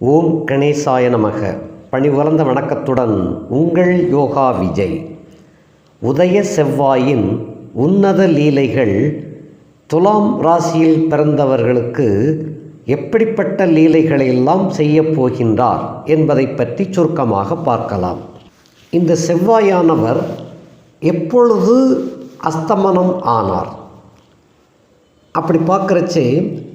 ஓம் கணேசாய நமக. பணிவளர்ந்த வணக்கத்துடன் உங்கள் யோகா விஜய். உதய செவ்வாயின் உன்னத லீலைகள் துலாம் ராசியில் பிறந்தவர்களுக்கு எப்படிப்பட்ட லீலைகளை எல்லாம் செய்யப் போகின்றார் என்பதை பற்றி சுருக்கமாக பார்க்கலாம். இந்த செவ்வாயானவர் எப்பொழுது அஸ்தமனம் ஆனார்? அப்படி பார்க்குறச்சே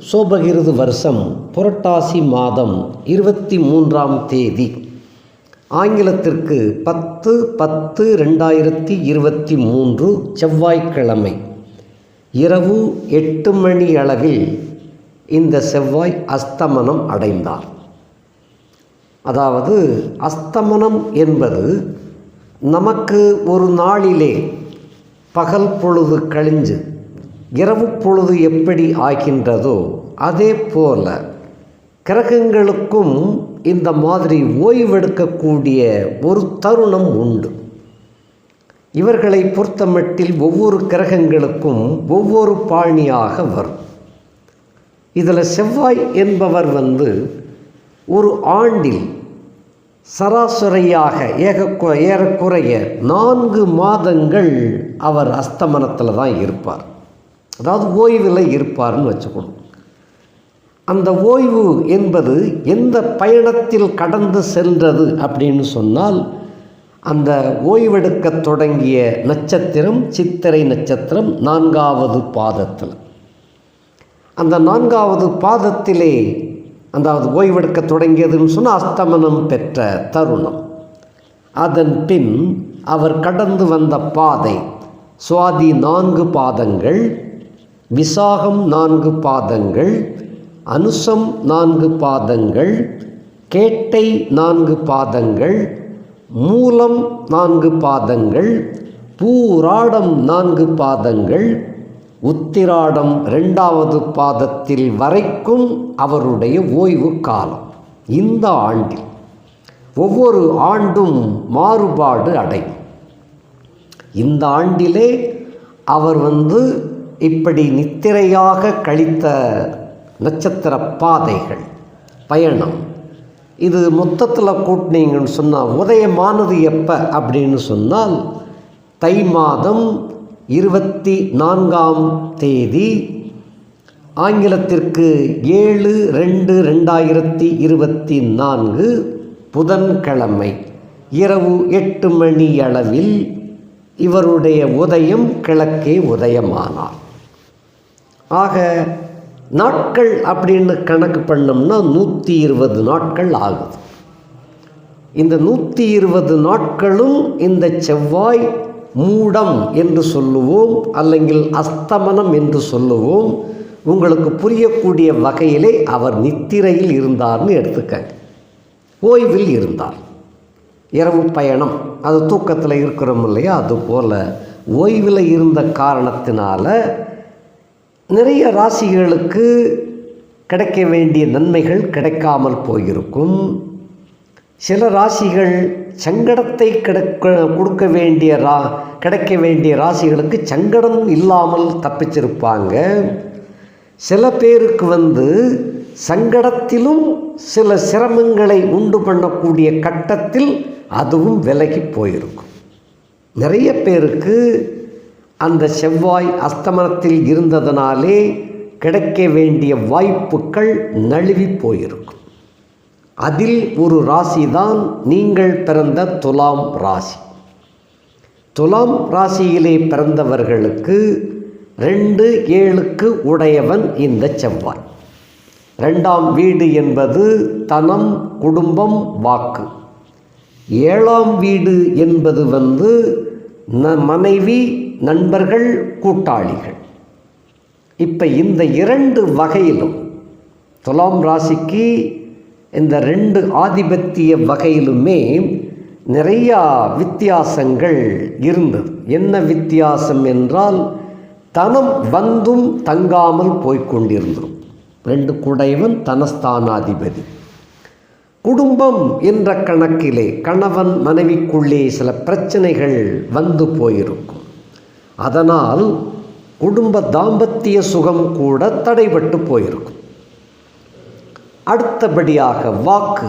சோபகிருது வருஷம் புரட்டாசி மாதம் இருபத்தி மூன்றாம் தேதி. ஆங்கிலத்திற்கு பத்து பத்து ரெண்டாயிரத்தி இருபத்தி மூன்று செவ்வாய்க்கிழமை. இரவு எட்டு மணி அளவில் இந்த செவ்வாய் அஸ்தமனம் அடைந்தார். அதாவது அஸ்தமனம் என்பது நமக்கு ஒரு நாளிலே பகல் பொழுது கழிஞ்சு இரவு பொழுது எப்படி ஆகின்றதோ அதே போல கிரகங்களுக்கும் இந்த மாதிரி ஓய்வெடுக்கக்கூடிய ஒரு தருணம் உண்டு. இவர்களை பொறுத்தமட்டில் ஒவ்வொரு கிரகங்களுக்கும் ஒவ்வொரு பாணியாக வரும். இதில் செவ்வாய் என்பவர் வந்து ஒரு ஆண்டில் சராசரியாக ஏக ஏறக்குறைய நான்கு மாதங்கள் அவர் அஸ்தமனத்தில் தான் இருப்பார். அதாவது ஓய்வில் இருப்பார்னு வச்சுக்கணும். அந்த ஓய்வு என்பது எந்த பயணத்தில் கடந்து சென்றது அப்படின்னு சொன்னால் அந்த ஓய்வெடுக்க தொடங்கிய நட்சத்திரம் சித்திரை நட்சத்திரம் நான்காவது பாதத்தில். அந்த நான்காவது பாதத்திலே அந்த ஓய்வெடுக்க தொடங்கியதுன்னு சொன்னால் அஸ்தமனம் பெற்ற தருணம். அதன் பின் அவர் கடந்து வந்த பாதை சுவாதி நான்கு பாதங்கள் விசாகம் நான்கு பாதங்கள் அனுசம் நான்கு பாதங்கள் கேட்டை நான்கு பாதங்கள் மூலம் நான்கு பாதங்கள் பூராடம் நான்கு பாதங்கள் உத்திராடம் ரெண்டாவது பாதத்தில் வரைக்கும் அவருடைய ஓய்வு காலம். இந்த ஆண்டில் ஒவ்வொரு ஆண்டும் மாறுபாடு அடையும். இந்த ஆண்டிலே அவர் வந்து இப்படி நித்திரையாக கழித்த நட்சத்திர பாதைகள் பயணம். இது மொத்தத்தில் கூட்டினீங்கன்னு சொன்னால் உதயமானது எப்போ அப்படின்னு சொன்னால் தை மாதம் இருபத்தி நான்காம் தேதி ஆங்கிலத்திற்கு ஏழு ரெண்டு ரெண்டாயிரத்தி இருபத்தி நான்கு புதன்கிழமை இரவு எட்டு மணி அளவில் இவருடைய உதயம் கிழக்கே உதயமானார். ஆக நாட்கள் அப்படின்னு கணக்கு பண்ணோம்னா நூற்றி இருபது நாட்கள் ஆகுது. இந்த நூற்றி இருபது நாட்களும் இந்த செவ்வாய் மூடம் என்று சொல்லுவோம் அல்லங்கில் அஸ்தமனம் என்று சொல்லுவோம் உங்களுக்கு புரியக்கூடிய வகையிலே அவர் நித்திரையில் இருந்தார்னு எடுத்துக்கங்க. ஓய்வில் இருந்தார். இரவு பயணம் அது தூக்கத்தில் இருக்கிறோம் இல்லையா? அதுபோல் ஓய்வில் இருந்த காரணத்தினால நிறைய ராசிகளுக்கு கிடைக்க வேண்டிய நன்மைகள் கிடைக்காமல் போயிருக்கும். சில ராசிகள் சங்கடத்தை கிடைக்க கொடுக்க வேண்டிய ரா கிடைக்க வேண்டிய ராசிகளுக்கு சங்கடம் இல்லாமல் தப்பிச்சிருப்பாங்க. சில பேருக்கு வந்து சங்கடத்திலும் சில சிரமங்களை உண்டு பண்ணக்கூடிய கட்டத்தில் அதுவும் விலகி போயிருக்கும். நிறைய பேருக்கு அந்த செவ்வாய் அஸ்தமனத்தில் இருந்ததனாலே கிடைக்க வேண்டிய வாய்ப்புகள் நழுவி போயிருக்கும். அதில் ஒரு ராசி தான் நீங்கள் பிறந்த துலாம் ராசி. துலாம் ராசியிலே பிறந்தவர்களுக்கு ரெண்டு ஏழுக்கு உடையவன் இந்த செவ்வாய். ரெண்டாம் வீடு என்பது தனம் குடும்பம் வாக்கு. ஏழாம் வீடு என்பது வந்து ந மனைவி நண்பர்கள் கூட்டாளிகள். இப்போ இந்த இரண்டு வகையிலும் துலாம் ராசிக்கு இந்த ரெண்டு ஆதிபத்திய வகையிலுமே நிறையா வித்தியாசங்கள் இருந்தது. என்ன வித்தியாசம் என்றால் தனம் வந்தும் தங்காமல் போய்கொண்டிருந்தோம் ரெண்டு குடைவன் தனஸ்தானாதிபதி. குடும்பம் என்ற கணக்கிலே கணவன் மனைவிக்குள்ளே சில பிரச்சனைகள் வந்து போயிருக்கும். அதனால் குடும்ப தாம்பத்திய சுகம் கூட தடைபட்டு போயிருக்கும். அடுத்தபடியாக வாக்கு.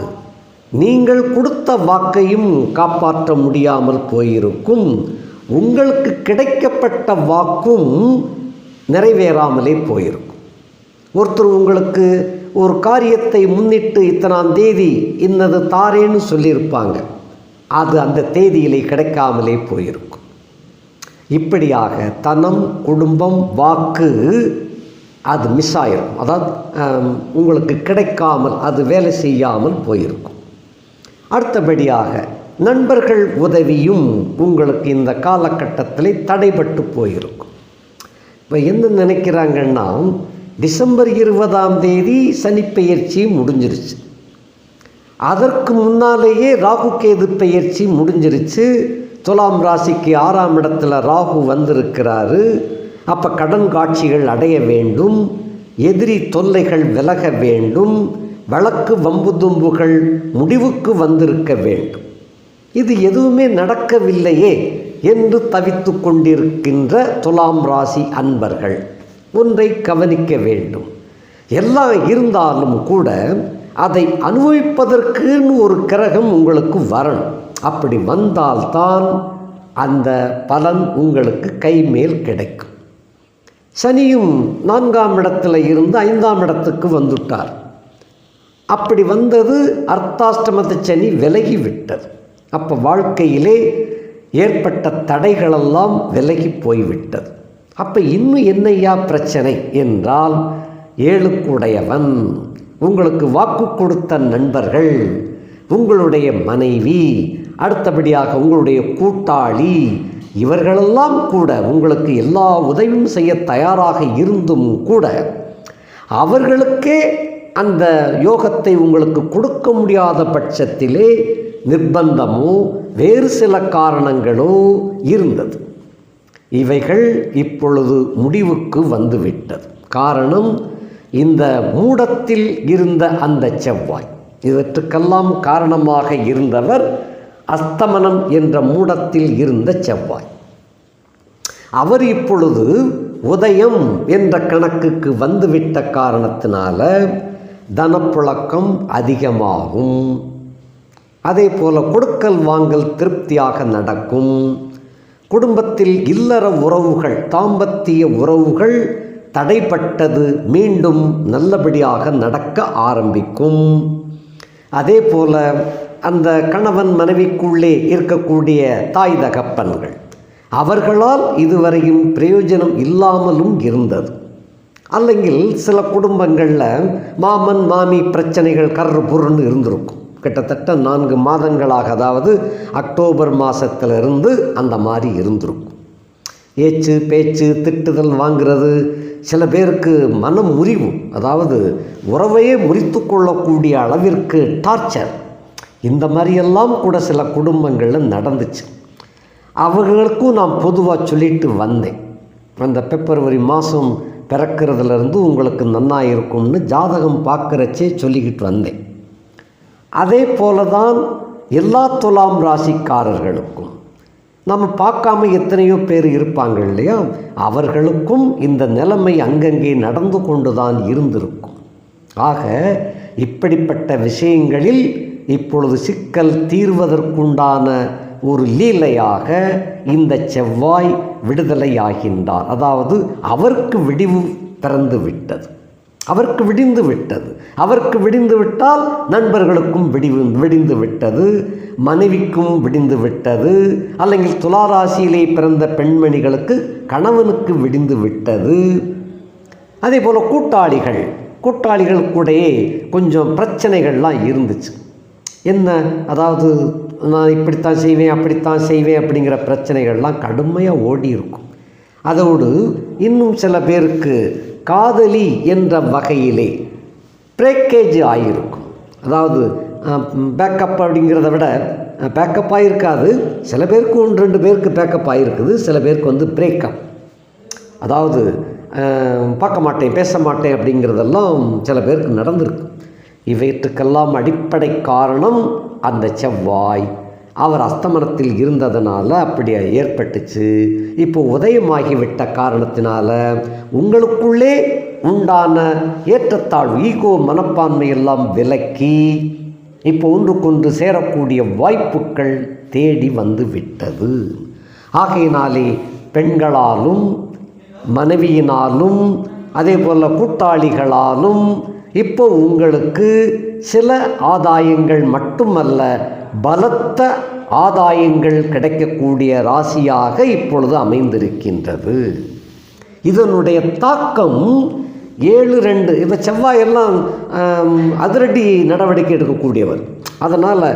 நீங்கள் கொடுத்த வாக்கையும் காப்பாற்ற முடியாமல் போயிருக்கும். உங்களுக்கு கிடைக்கப்பட்ட வாக்கும் நிறைவேறாமலே போயிருக்கும். ஒருத்தர் உங்களுக்கு ஒரு காரியத்தை முன்னிட்டு இத்தனாம் தேதி இன்னது தாரேன்னு சொல்லியிருப்பாங்க. அது அந்த தேதியிலே கிடைக்காமலே போயிருக்கும். இப்படியாக தனம் குடும்பம் வாக்கு அது மிஸ் ஆயிரும். அதாவது உங்களுக்கு கிடைக்காமல் அது வேலை செய்யாமல் போயிருக்கும். அடுத்தபடியாக நண்பர்கள் உதவியும் உங்களுக்கு இந்த காலகட்டத்தில் தடைபட்டு போயிருக்கும். இப்போ என்ன நினைக்கிறாங்கன்னா டிசம்பர் இருபதாம் தேதி சனிப்பெயர்ச்சி முடிஞ்சிருச்சு. அதற்கு முன்னாலேயே ராகு கேது பெயர்ச்சி முடிஞ்சிருச்சு. துலாம் ராசிக்கு ஆறாம் இடத்துல ராகு வந்திருக்கிறாரு. அப்போ கடன் காட்சிகள் அடைய வேண்டும். எதிரி தொல்லைகள் விலக வேண்டும். வழக்கு வம்பு தும்புகள் முடிவுக்கு வந்திருக்க வேண்டும். இது எதுவுமே நடக்கவில்லையே என்று தவித்து கொண்டிருக்கின்ற துலாம் ராசி அன்பர்கள் ஒன்றை கவனிக்க வேண்டும். எல்லாம் இருந்தாலும் கூட அதை அனுபவிப்பதற்குன்னு ஒரு கிரகம் உங்களுக்கு வரணும். அப்படி வந்தால்தான் அந்த பலன் உங்களுக்கு கைமேல் கிடைக்கும். சனியும் நான்காம் இடத்துல இருந்து ஐந்தாம் இடத்துக்கு வந்துட்டார். அப்படி வந்தது அர்த்தாஷ்டமத்து சனி விலகி விட்டது அப்போ வாழ்க்கையிலே ஏற்பட்ட தடைகளெல்லாம் விலகி போய்விட்டது. அப்போ இன்னும் என்னையா பிரச்சனை என்றால் ஏழுக்குடையவன் உங்களுக்கு வாக்கு கொடுத்த நண்பர்கள் உங்களுடைய மனைவி அடுத்தபடியாக உங்களுடைய கூட்டாளி இவர்களெல்லாம் கூட உங்களுக்கு எல்லா உதவியும் செய்ய தயாராக இருந்தும் கூட அவர்களுக்கே அந்த யோகத்தை உங்களுக்கு கொடுக்க முடியாத பட்சத்திலே நிர்பந்தமோ வேறு சில காரணங்களோ இருந்தது. இவைகள் இப்பொழுது முடிவுக்கு வந்துவிட்டது. காரணம் இந்த மூடத்தில் இருந்த அந்த செவ்வாய். இவற்றுக்கெல்லாம் காரணமாக இருந்தவர் அஸ்தமனம் என்ற மூடத்தில் இருந்த செவ்வாய். அவர் இப்பொழுது உதயம் என்ற கணக்குக்கு வந்துவிட்ட காரணத்தினால தனப்புழக்கம் அதிகமாகும். அதே போல கொடுக்கல் வாங்கல் திருப்தியாக நடக்கும். குடும்பத்தில் இல்லற உறவுகள் தாம்பத்திய உறவுகள் தடைப்பட்டது மீண்டும் நல்லபடியாக நடக்க ஆரம்பிக்கும். அதே போல அந்த கணவன் மனைவிக்குள்ளே இருக்கக்கூடிய தாய் தகப்பன்கள். அவர்களால் இதுவரையும் பிரயோஜனம் இல்லாமலும் இருந்தது. அல்லங்கில் சில குடும்பங்களில் மாமன் மாமி பிரச்சனைகள் கர்று புருன்னு இருந்திருக்கும். கிட்டத்தட்ட நான்கு மாதங்களாக அதாவது அக்டோபர் மாதத்திலிருந்து அந்த மாதிரி இருந்திருக்கும். ஏச்சு பேச்சு திட்டுதல் வாங்கிறது சில பேருக்கு மனம் முறிவு அதாவது உறவையே முறித்து கொள்ளக்கூடிய அளவிற்கு டார்ச்சர். இந்த மாதிரியெல்லாம் கூட சில குடும்பங்களில் நடந்துச்சு. அவர்களுக்கும் நான் பொதுவாக சொல்லிட்டு வந்தேன். அந்த பிப்ரவரி மாதம் பிறக்கிறதுலேருந்து உங்களுக்கு நன்னாக இருக்கும்னு ஜாதகம் பார்க்குறச்சே சொல்லிக்கிட்டு வந்தேன். அதே போல தான் எல்லா துலாம் ராசிக்காரர்களுக்கும். நம்ம பார்க்காம எத்தனையோ பேர் இருப்பாங்க இல்லையா? அவர்களுக்கும் இந்த நிலைமை அங்கங்கே நடந்து கொண்டு தான் இருந்திருக்கும். ஆக இப்படிப்பட்ட விஷயங்களில் இப்பொழுது சிக்கல் தீர்வதற்குண்டான ஒரு லீலையாக இந்த செவ்வாய் விடுதலையாகின்றார் அதாவது அவருக்கு விடிவு பிறந்து விட்டது அவருக்கு விடிந்து விட்டது அவருக்கு விடிந்து விட்டால் நண்பர்களுக்கும் விடிவு விடிந்து விட்டது மனைவிக்கும் விடிந்து விட்டது അല്ലെങ്കിൽ துளாராசியிலே பிறந்த பெண்மணிகளுக்கு கணவனுக்கு விடிந்து விட்டது அதே போல் கூட்டாளிகள் கூட்டாளிகள் கூடயே கொஞ்சம் பிரச்சனைகள்லாம் இருந்துச்சு என்ன? அதாவது நான் இப்படித்தான் செய்வேன் அப்படித்தான் செய்வேன் அப்படிங்கிற பிரச்சனைகள்லாம் கடுமையாக ஓடி இருக்கும். அதோடு இன்னும் சில பேருக்கு காதலி என்ற வகையிலே பிரேக்கேஜ் ஆகியிருக்கும் அதாவது பேக்கப் அப்படிங்கிறத விட பேக்கப் ஆகிருக்காது சில பேருக்கு ஒன்று ரெண்டு பேருக்கு பேக்கப் ஆகிருக்குது சில பேருக்கு வந்து பிரேக்கப் அதாவது பார்க்க மாட்டேன் பேச மாட்டேன் அப்படிங்கிறதெல்லாம் சில பேருக்கு நடந்திருக்கு. இவற்றுக்கெல்லாம் அடிப்படை காரணம் அந்த செவ்வாய். அவர் அஸ்தமனத்தில் இருந்ததுனால அப்படி ஏற்பட்டுச்சு. இப்போ உதயமாகிவிட்ட காரணத்தினால உங்களுக்குள்ளே உண்டான ஏற்றத்தாழ்வு ஈகோ மனப்பான்மை எல்லாம் விலக்கி இப்போ ஒன்றுக்கொன்று சேரக்கூடிய வாய்ப்புகள் தேடி வந்து விட்டது ஆகையினாலே பெண்களாலும் மனைவியினாலும் அதே போல் கூட்டாளிகளாலும் இப்போ உங்களுக்கு சில ஆதாயங்கள் மட்டுமல்ல பலத்த ஆதாயங்கள் கிடைக்கக்கூடிய ராசியாக இப்பொழுது அமைந்திருக்கின்றது. இதனுடைய தாக்கம் ஏழு ரெண்டு இப்போ செவ்வாயெல்லாம் அதிரடி நடவடிக்கை எடுக்கக்கூடியவர். அதனால்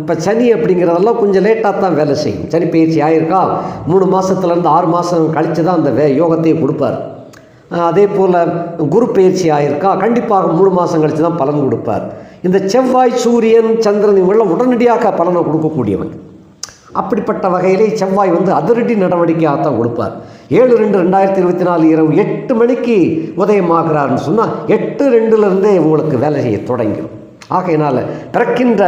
இப்போ சனி அப்படிங்கிறதெல்லாம் கொஞ்சம் லேட்டாக தான் வேலை செய்யும். சனி பயிற்சி ஆயிருக்கா? மூணு மாதத்துலேருந்து ஆறு மாதம் கழித்து தான் அந்த வே யோகத்தையே கொடுப்பார். அதே போல் குரு பயிற்சி ஆயிருக்கா? கண்டிப்பாக மூணு மாதம் கழித்து தான் பலன் கொடுப்பார். இந்த செவ்வாய் சூரியன் சந்திரன் இவங்களாம் உடனடியாக பலனை கொடுக்கக்கூடியவன். அப்படிப்பட்ட வகையிலே செவ்வாய் வந்து அதிரடி நடவடிக்கையாக தான் கொடுப்பார். ஏழு ரெண்டு ரெண்டாயிரத்தி இருபத்தி நாலு இரவு எட்டு மணிக்கு உதயமாகிறார்னு சொன்னால் எட்டு ரெண்டுலேருந்தே உங்களுக்கு வேலை செய்ய தொடங்கிடும் ஆகையினால் பிறக்கின்ற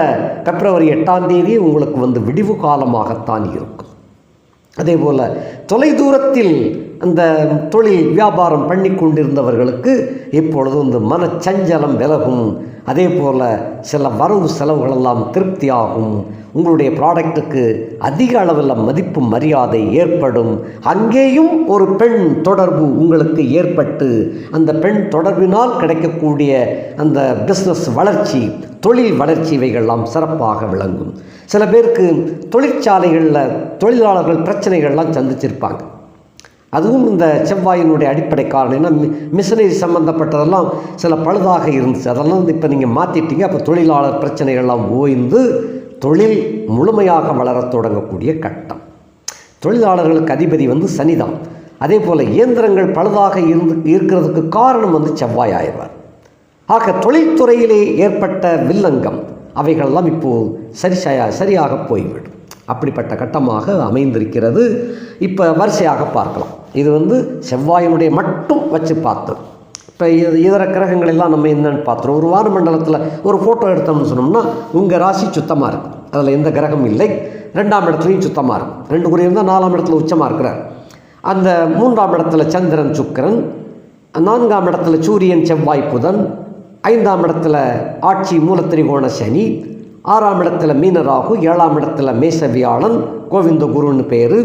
பிப்ரவரி எட்டாம் தேதி உங்களுக்கு வந்து விடிவு காலமாகத்தான் இருக்கும். அதே போல் தொலைதூரத்தில் அந்த தொழில் வியாபாரம் பண்ணி கொண்டிருந்தவர்களுக்கு இப்பொழுது இந்த மனச்சஞ்சலம் விலகும். அதே போல் சில வரவு செலவுகளெல்லாம் திருப்தியாகும். உங்களுடைய ப்ராடக்ட்டுக்கு அதிக அளவில் மதிப்பு மரியாதை ஏற்படும். அங்கேயும் ஒரு பெண் தொடர்பு உங்களுக்கு ஏற்பட்டு அந்த பெண் தொடர்பினால் கிடைக்கக்கூடிய அந்த பிஸ்னஸ் வளர்ச்சி தொழில் வளர்ச்சி இவைகள்லாம் சிறப்பாக விளங்கும். சில பேருக்கு தொழிற்சாலைகளில் தொழிலாளர்கள் பிரச்சனைகள்லாம் சந்திச்சிருப்பாங்க. அதுவும் இந்த செவ்வாயினுடைய அடிப்படை காரணம். ஏன்னா மி மிஷினரி சம்மந்தப்பட்டதெல்லாம் சில பழுதாக இருந்துச்சு. அதெல்லாம் வந்து இப்போ நீங்கள் மாற்றிட்டீங்க அப்போ தொழிலாளர் பிரச்சனைகள்லாம் ஓய்ந்து தொழில் முழுமையாக வளரத் தொடங்கக்கூடிய கட்டம். தொழிலாளர்களுக்கு அதிபதி வந்து சனிதான் அதே போல் இயந்திரங்கள் பழுதாக இருந்து இருக்கிறதுக்கு காரணம் வந்து செவ்வாய் ஆயிடுவார் ஆக தொழில்துறையிலே ஏற்பட்ட வில்லங்கம் அவைகளெல்லாம் இப்போது சரி சரியாக போய்விடும். அப்படிப்பட்ட கட்டமாக அமைந்திருக்கிறது. இப்போ வரிசையாக பார்க்கலாம். இது வந்து செவ்வாயினுடைய மட்டும் வச்சு பார்த்தது இப்போ இது இதர கிரகங்கள் எல்லாம் நம்ம என்னன்னு பார்த்துருவோம். ஒரு வானமண்டலத்தில் ஒரு ஃபோட்டோ எடுத்தோம்னு சொன்னோம்னா உங்கள் ராசி சுத்தமாக இருக்கும் அதில் எந்த கிரகம் இல்லை. ரெண்டாம் இடத்துலையும் சுத்தமாக இருக்கும் ரெண்டு குறையும் தான் நாலாம் இடத்துல உச்சமாக இருக்கிறார். அந்த மூன்றாம் இடத்துல சந்திரன் சுக்கிரன். நான்காம் இடத்துல சூரியன் செவ்வாய் புதன். ஐந்தாம் இடத்துல ஆட்சி மூலத்திரிகோண சனி. ஆறாம் இடத்துல மீனராகு ஏழாம் இடத்துல மேசவியாளன் கோவிந்த குருன்னு பேர்.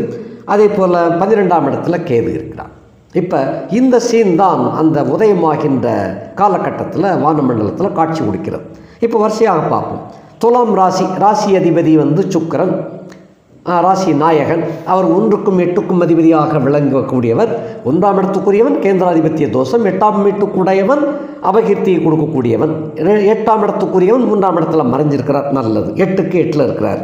அதே போல் பன்னிரெண்டாம் இடத்துல கேது இருக்கிறார். இப்போ இந்த சீன் தான் அந்த உதயமாகின்ற காலகட்டத்தில் வானமண்டலத்தில் காட்சி கொடுக்கிறது. இப்போ வரிசையாக பார்ப்போம். துலாம் ராசி ராசி அதிபதி வந்து சுக்கரன். ராசி நாயகன். அவர் ஒன்றுக்கும் எட்டுக்கும் அதிபதியாக விளங்கக்கூடியவர். ஒன்றாம் இடத்துக்குரியவன் கேந்திராதிபத்திய தோஷம். எட்டாம் வீட்டுக்குடையவன் அபகீர்த்தியை கொடுக்கக்கூடியவன். எட்டாம் இடத்துக்குரியவன் மூன்றாம் இடத்துல மறைஞ்சிருக்கிறார். நல்லது. எட்டுக்கு எட்டில் இருக்கிறார்.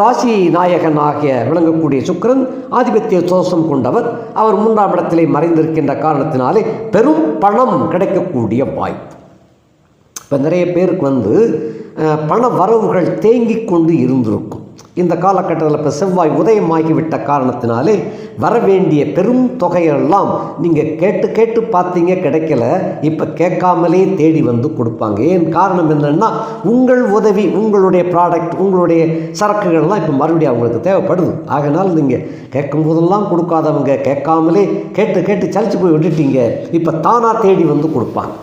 ராசி நாயகன் ஆகிய விளங்கக்கூடிய சுக்கிரன் ஆதிபத்திய தோஷம் கொண்டவர். அவர் மூன்றாம் இடத்திலே மறைந்திருக்கின்ற காரணத்தினாலே பெரும் பணம் கிடைக்கக்கூடிய வாய்ப்பு. இப்போ நிறைய பேருக்கு வந்து பண வரவுகள் தேங்கி கொண்டு இருந்திருக்கும். இந்த காலகட்டத்தில் இப்போ செவ்வாய் உதயமாகிவிட்ட காரணத்தினாலே வர வேண்டிய பெரும் தொகையெல்லாம் நீங்கள் கேட்டு கேட்டு பார்த்தீங்க கிடைக்கல. இப்போ கேட்காமலே தேடி வந்து கொடுப்பாங்க. ஏன் காரணம் என்னென்னா உங்கள் உதவி உங்களுடைய ப்ராடக்ட் உங்களுடைய சரக்குகள்லாம் இப்போ மறுபடியும் அவங்களுக்கு தேவைப்படுது. ஆகினால் நீங்கள் கேட்கும் போதெல்லாம் கொடுக்காதவங்க கேட்காமலே கேட்டு கேட்டு சலிச்சு போய் விட்டுட்டீங்க. இப்போ தானாக தேடி வந்து கொடுப்பாங்க.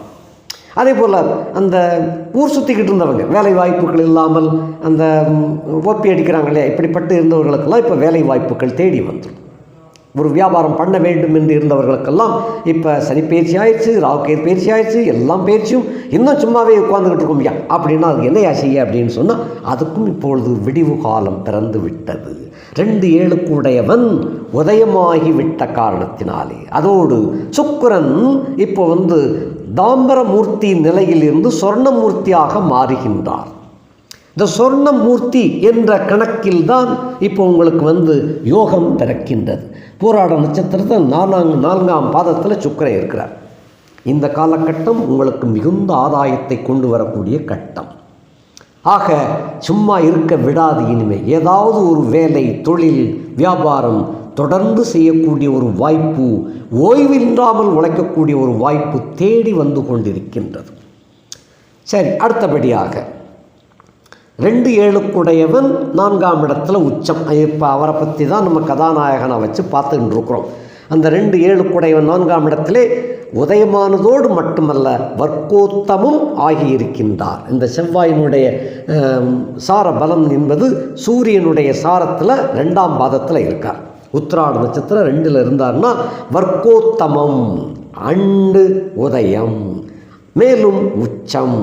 அதே போல் அந்த ஊர் சுற்றிக்கிட்டு இருந்தவங்க வேலை வாய்ப்புகள் இல்லாமல் அந்த ஓப்பி அடிக்கிறாங்க இல்லையா? இப்படிப்பட்டு இருந்தவர்களுக்கெல்லாம் இப்போ வேலை வாய்ப்புகள் தேடி வந்துடும். ஒரு வியாபாரம் பண்ண வேண்டும் என்று இருந்தவர்களுக்கெல்லாம் இப்போ சனி பயிற்சி ஆயிடுச்சு ராவுக்கேது பயிற்சி ஆயிடுச்சு எல்லாம் பயிற்சியும் இன்னும் சும்மாவே உட்காந்துக்கிட்டு இருக்கோம் அப்படின்னா அது என்னையா செய்ய? அப்படின்னு சொன்னால் அதுக்கும் இப்பொழுது விடிவு காலம் பிறந்து விட்டது. ரெண்டு ஏழுக்குடையவன் உதயமாகி விட்ட காரணத்தினாலே. அதோடு சுக்கரன் இப்போ வந்து தாம்பரமூர்த்தி நிலையிலிருந்து சொர்ணமூர்த்தியாக மாறுகின்றார். இந்த சொர்ணமூர்த்தி என்ற கணக்கில் தான் இப்போ உங்களுக்கு வந்து யோகம் பிறக்கின்றது. போராட நட்சத்திரத்தில் நான்காம் நான்காம் பாதத்தில் சுக்கரன் இருக்கிறார். இந்த காலகட்டம் உங்களுக்கு மிகுந்த ஆதாயத்தை கொண்டு வரக்கூடிய கட்டம். ஆக சும்மா இருக்க விடாது இனிமே. ஏதாவது ஒரு வேலை தொழில் வியாபாரம் தொடர்ந்து செய்யக்கூடிய ஒரு வாய்ப்பு ஓய்வில்லாமல் உழைக்கக்கூடிய ஒரு வாய்ப்பு தேடி வந்து கொண்டிருக்கின்றது. சரி அடுத்தபடியாக. ரெண்டு ஏழுக்குடையவன் நான்காம் இடத்துல உச்சம். இப்போ அவரை பற்றி தான் நம்ம கதாநாயகனை வச்சு பார்த்துட்டு இருக்கிறோம். அந்த ரெண்டு ஏழு குடைவன் நான்காம் இடத்திலே உதயமானதோடு மட்டுமல்ல வர்க்கோத்தமும் ஆகியிருக்கின்றார். இந்த செவ்வாயினுடைய சார பலம் என்பது சூரியனுடைய சாரத்தில் ரெண்டாம் பாதத்தில் இருக்கார். உத்திராட நட்சத்திரம் ரெண்டில் இருந்தார்னா வர்க்கோத்தமம் அண்டு உதயம் மேலும் உச்சம்.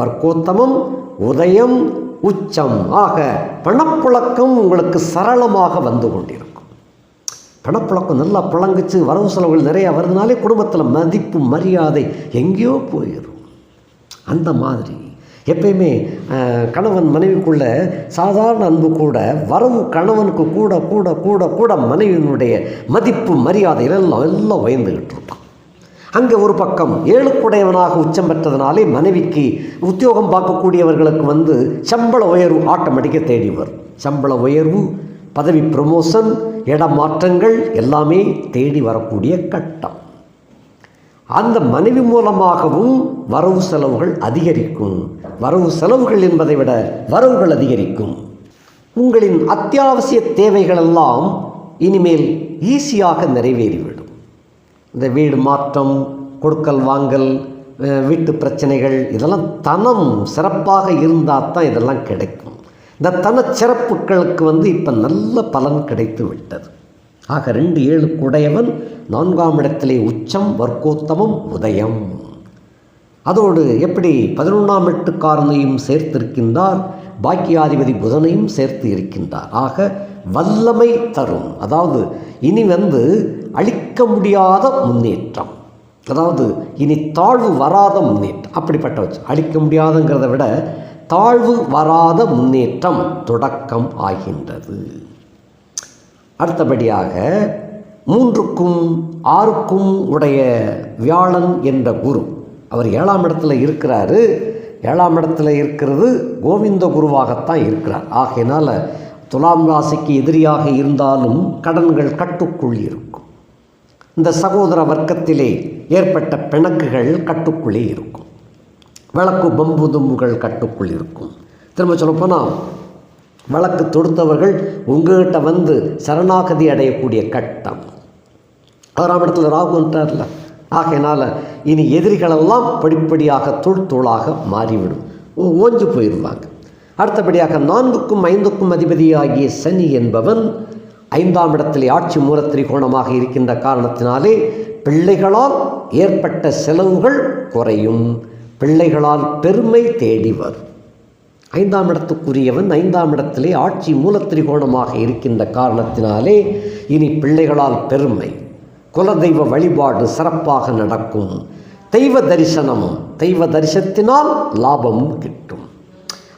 வர்க்கோத்தமம் உதயம் உச்சம். ஆக பணப்புழக்கம் உங்களுக்கு சரளமாக வந்து கொண்டிருக்கும். பணப்பழக்கம் நல்லா புழங்குச்சு வரவு செலவுகள் நிறையா வருதுனாலே குடும்பத்தில் மதிப்பு மரியாதை எங்கேயோ போயிடும். அந்த மாதிரி எப்பயுமே கணவன் மனைவிக்குள்ள சாதாரண அன்பு கூட வரவு கணவனுக்கு கூட கூட கூட கூட மனைவியினுடைய மதிப்பு மரியாதை எல்லாம் எல்லாம் உயர்ந்துக்கிட்டு இருப்பான். அங்கே ஒரு பக்கம் ஏழுக்குடையவனாக உச்சம் பெற்றதுனாலே மனைவிக்கு உத்தியோகம் பார்க்கக்கூடியவர்களுக்கு வந்து சம்பள உயர்வு ஆட்டோமேட்டிக்காக தேடி வரும். சம்பள உயர்வு பதவி ப்ரமோஷன் இடமாற்றங்கள் எல்லாமே தேடி வரக்கூடிய கட்டம். அந்த மனைவி மூலமாகவும் வரவு செலவுகள் அதிகரிக்கும். வரவு செலவுகள் என்பதை விட வரவுகள் அதிகரிக்கும். உங்களின் அத்தியாவசிய தேவைகள் எல்லாம் இனிமேல் ஈஸியாக நிறைவேறிவிடும். இந்த வீடு மாற்றம் கொடுக்கல் வாங்கல் வீட்டு பிரச்சனைகள் இதெல்லாம் தனம் சிறப்பாக இருந்தால் தான் இதெல்லாம் கிடைக்கும். இந்த தனச்சிறப்புகளுக்கு வந்து இப்போ நல்ல பலன் கிடைத்து விட்டது. ஆக ரெண்டு ஏழு குடையவன் நான்காம் இடத்திலே உச்சம் வர்க்கோத்தமம் உதயம். அதோடு எப்படி பதினொன்றாம் எட்டுக்காரனையும் சேர்த்திருக்கின்றார்? பாக்கியாதிபதி புதனையும் சேர்த்து இருக்கின்றார். ஆக வல்லமை தரும். அதாவது இனி வந்து அழிக்க முடியாத முன்னேற்றம். அதாவது இனி தாழ்வு வராத முன்னேற்றம். அப்படிப்பட்ட வச்சு அழிக்க முடியாதுங்கிறத விட தாழ்வு வராத முன்னேற்றம் தொடக்கம் ஆகின்றது. அடுத்தபடியாக மூன்றுக்கும் ஆறுக்கும் உடைய வியாழன் என்ற குரு அவர் ஏழாம் இடத்துல இருக்கிறாரு. ஏழாம் இடத்துல இருக்கிறது கோவிந்த குருவாகத்தான் இருக்கிறார். ஆகையினால் துலாம் ராசிக்கு எதிரியாக இருந்தாலும் கடன்கள் கட்டுக்குள் இருக்கும். இந்த சகோதர வர்க்கத்திலே ஏற்பட்ட பிணக்குகள் கட்டுக்குள்ளே இருக்கும். வழக்கு பம்பு தும்புகள் கட்டுக்குள் இருக்கும். திரும்ப சொல்லப்போனால் வழக்கு தொடுத்தவர்கள் உங்ககிட்ட வந்து சரணாகதி அடையக்கூடிய கட்டம். ஆறாம் இடத்துல ராகு வந்துட்டார்ல ஆகையினால் இனி எதிரிகளெல்லாம் படிப்படியாக தூள் தூளாக மாறிவிடும். ஓ- ஓஞ்சு போயிடுவாங்க. அடுத்தபடியாக நான்குக்கும் ஐந்துக்கும் அதிபதியாகிய சனி என்பவன் ஐந்தாம் இடத்தில் ஆட்சி மூலத்திரிகோணமாக இருக்கின்ற காரணத்தினாலே பிள்ளைகளால் ஏற்பட்ட செலவுகள் குறையும். பிள்ளைகளால் பெருமை தேடி வரும். ஐந்தாம் இடத்துக்குரியவன் ஐந்தாம் இடத்திலே ஆட்சி மூலத்திரிகோணமாக இருக்கின்ற காரணத்தினாலே இனி பிள்ளைகளால் பெருமை குலதெய்வ வழிபாடு சிறப்பாக நடக்கும். தெய்வ தரிசனம் தெய்வ தரிசனத்தினால் லாபமும் கிட்டும்.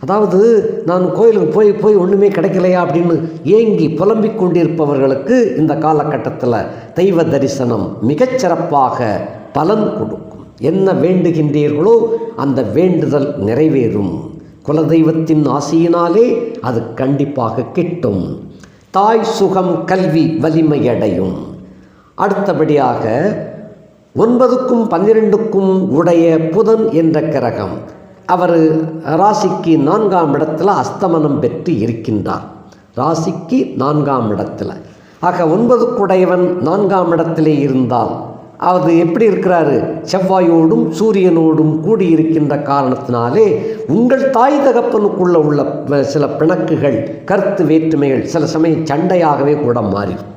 அதாவது நான் கோயிலுக்கு போய் போய் ஒன்றுமே கிடைக்கலையா அப்படின்னு ஏங்கி புலம்பிக் கொண்டிருப்பவர்களுக்கு இந்த காலகட்டத்தில் தெய்வ தரிசனம் மிகச்சிறப்பாக பலன் கொடுக்கும். என்ன வேண்டுகின்றீர்களோ அந்த வேண்டுதல் நிறைவேறும். குலதெய்வத்தின் ஆசையினாலே அது கண்டிப்பாக கிட்டும். தாய் சுகம் கல்வி வலிமையடையும். அடுத்தபடியாக ஒன்பதுக்கும் பன்னிரெண்டுக்கும் உடைய புதன் என்ற கிரகம். அவர் ராசிக்கு நான்காம் இடத்தில் அஸ்தமனம் பெற்று இருக்கின்றார். ராசிக்கு நான்காம் இடத்தில். ஆக ஒன்பதுக்குடையவன் நான்காம் இடத்திலே இருந்தால் அது எப்படி இருக்கிறாரு? செவ்வாயோடும் சூரியனோடும் கூடியிருக்கின்ற காரணத்தினாலே உங்கள் தாய் தகப்பனுக்குள்ள உள்ள சில பிணக்குகள் கருத்து வேற்றுமைகள் சில சமயம் சண்டையாகவே கூட மாறிடும்.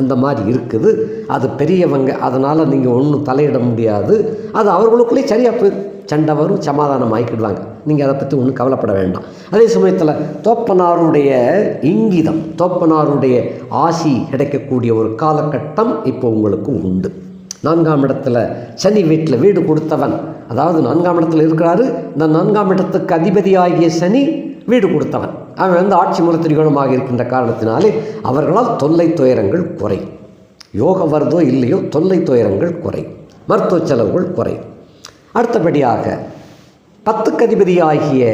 அந்த மாதிரி இருக்குது. அது பெரியவங்க அதனால் நீங்கள் ஒன்றும் தலையிட முடியாது. அது அவர்களுக்குள்ளே சரியாக போயிடும் சண்டை வரும் சமாதானம் ஆகிக்கிடுவாங்க. நீங்கள் அதை பற்றி ஒன்றும் கவலைப்பட வேண்டாம். அதே சமயத்தில் தோப்பனாருடைய இங்கிதம் தோப்பனாருடைய ஆசி கிடைக்கக்கூடிய ஒரு காலகட்டம் இப்போ உங்களுக்கு உண்டு. நான்காம் இடத்துல சனி வீட்டில் வீடு கொடுத்தவன். அதாவது நான்காம் இடத்துல இருக்கிறாரு. இந்த நான்காம் இடத்துக்கு அதிபதியாகிய சனி வீடு கொடுத்தவன். அவன் வந்து ஆட்சி முறை இருக்கின்ற காரணத்தினாலே அவர்களால் தொல்லை துயரங்கள் குறையும் யோகம் வருதோ இல்லையோ தொல்லை துயரங்கள் குறை. மருத்துவ செலவுகள் குறையும் அடுத்தபடியாக பத்துக்கு அதிபதியாகிய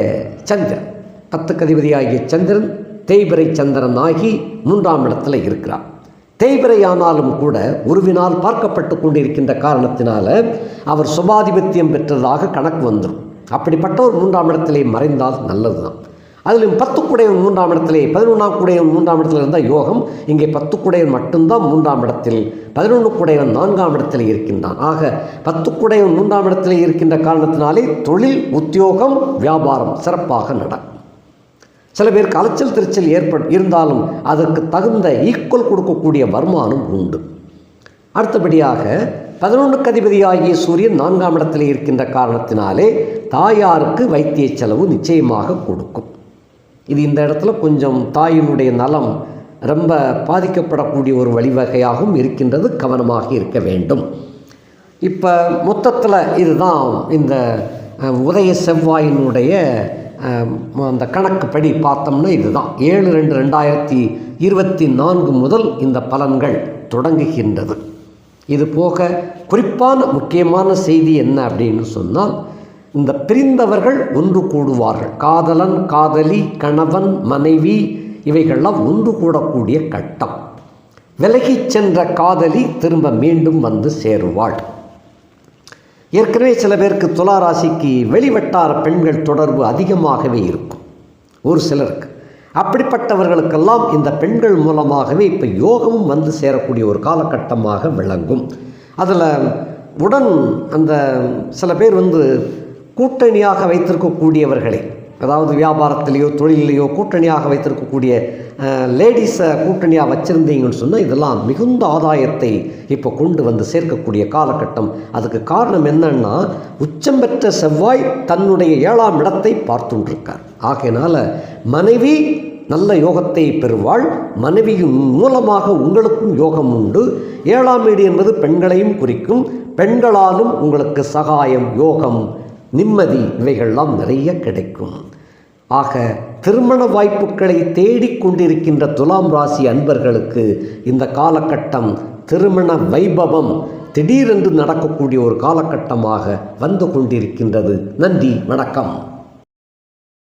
சந்திரன். பத்துக்கு அதிபதியாகிய சந்திரன் தேய்பிரை சந்திரன் ஆகி மூன்றாம் இடத்துல இருக்கிறான். தேய்பிரையானாலும் கூட உருவினால் பார்க்கப்பட்டு கொண்டிருக்கின்ற காரணத்தினால அவர் சுபாதிபத்தியம் பெற்றதாக கணக்கு வந்துடும் அப்படிப்பட்ட ஒரு மூன்றாம் இடத்திலே மறைந்தால் நல்லதுதான். அதிலும் பத்து குடையவன் மூன்றாம் இடத்திலே பதினொன்றாம் குடையவன் மூன்றாம் இடத்தில் இருந்தால் யோகம் இங்கே பத்து பத்துக்குடையவன் மட்டும்தான் மூன்றாம் இடத்தில் பதினொன்று குடையவன் நான்காம் இடத்தில் இருக்கின்றான். ஆக பத்து குடையவன் மூன்றாம் இடத்தில் இருக்கின்ற காரணத்தினாலே தொழில் உத்தியோகம் வியாபாரம் சிறப்பாக நடக்கும் சில பேருக்கு அலைச்சல் திருச்சல் ஏற்பட் இருந்தாலும் அதற்கு தகுந்த ஈக்குவல் கொடுக்கக்கூடிய வருமானம் உண்டு. அடுத்தபடியாக பதினொன்றுக்கு அதிபதியாகிய சூரியன் நான்காம் இடத்தில் இருக்கின்ற காரணத்தினாலே தாயாருக்கு வைத்திய செலவு நிச்சயமாக கொடுக்கும். இது இந்த இடத்துல கொஞ்சம் தாயினுடைய நலம் ரொம்ப பாதிக்கப்படக்கூடிய ஒரு வழிவகையாகவும் இருக்கின்றது கவனமாக இருக்க வேண்டும். இப்போ மொத்தத்தில் இதுதான் இந்த உதய செவ்வாயினுடைய அந்த கணக்குப்படி பார்த்தோம்னா இதுதான். ஏழு ரெண்டு ரெண்டாயிரத்தி இருபத்தி நான்கு முதல் இந்த பலன்கள் தொடங்குகின்றது. இது போக குறிப்பான முக்கியமான செய்தி என்ன அப்படின்னு சொன்னால் இந்த பிரிந்தவர்கள் ஒன்று கூடுவார்கள். காதலன் காதலி கணவன் மனைவி இவைகள்லாம் ஒன்று கூடக்கூடிய கட்டம். விலகிச் சென்ற காதலி திரும்ப மீண்டும் வந்து சேருவாள். ஏற்கனவே சில பேருக்கு துலா ராசிக்கு வெளிவட்டார பெண்கள் தொடர்பு அதிகமாகவே இருக்கும். ஒரு சிலருக்கு. அப்படிப்பட்டவர்களுக்கெல்லாம் இந்த பெண்கள் மூலமாகவே இப்போ யோகமும் வந்து சேரக்கூடிய ஒரு காலகட்டமாக விளங்கும். அதில் உடன் அந்த சில பேர் வந்து கூட்டணியாக வைத்திருக்கக்கூடியவர்களே. அதாவது வியாபாரத்திலேயோ தொழிலையோ கூட்டணியாக வைத்திருக்கக்கூடிய லேடிஸை கூட்டணியாக வச்சுருந்தீங்கன்னு சொன்னால் இதெல்லாம் மிகுந்த ஆதாயத்தை இப்போ கொண்டு வந்து சேர்க்கக்கூடிய காலகட்டம். அதுக்கு காரணம் என்னன்னா உச்சம் பெற்ற செவ்வாய் தன்னுடைய ஏழாம் இடத்தை பார்த்துன்றிருக்கார் ஆகையினால் மனைவி நல்ல யோகத்தை பெறுவாள் மனைவியின் மூலமாக உங்களுக்கும் யோகம் உண்டு. ஏழாம் வீடு என்பது பெண்களையும் குறிக்கும் பெண்களாலும் உங்களுக்கு சகாயம் யோகம் நிம்மதி இவைகள்லாம் நிறைய கிடைக்கும். ஆக திருமண வாய்ப்புகளை தேடிக்கொண்டிருக்கின்ற துலாம் ராசி அன்பர்களுக்கு இந்த காலகட்டம் திருமண வைபவம் திடீரென்று நடக்கக்கூடிய ஒரு காலகட்டமாக வந்து கொண்டிருக்கின்றது. நன்றி வணக்கம்.